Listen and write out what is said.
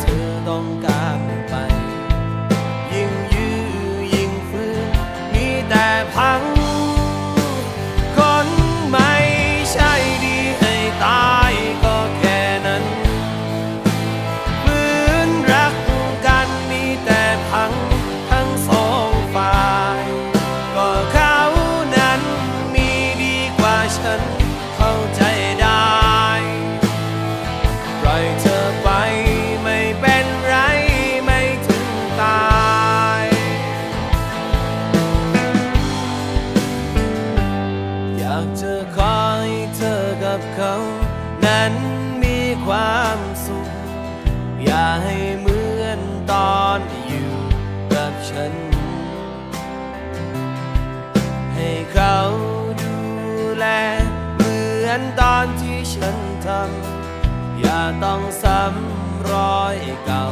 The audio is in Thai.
เธอต้องการไป ยิ่งยื้อยิ่งฟื้นมีแต่พัง คนไม่ใช่ดีให้ตายก็แค่นั้นฝืนรักกันมีแต่พังทั้งสองฝ่าย ก็เขานั้นมีดีกว่าฉัน ให้เธอกับเขา นั้นมีความสุข อย่าให้เหมือนตอนอยู่กับฉัน ให้เขาดูแล เหมือนตอนที่ฉันทำ อย่าต้องซ้ำรอยเก่า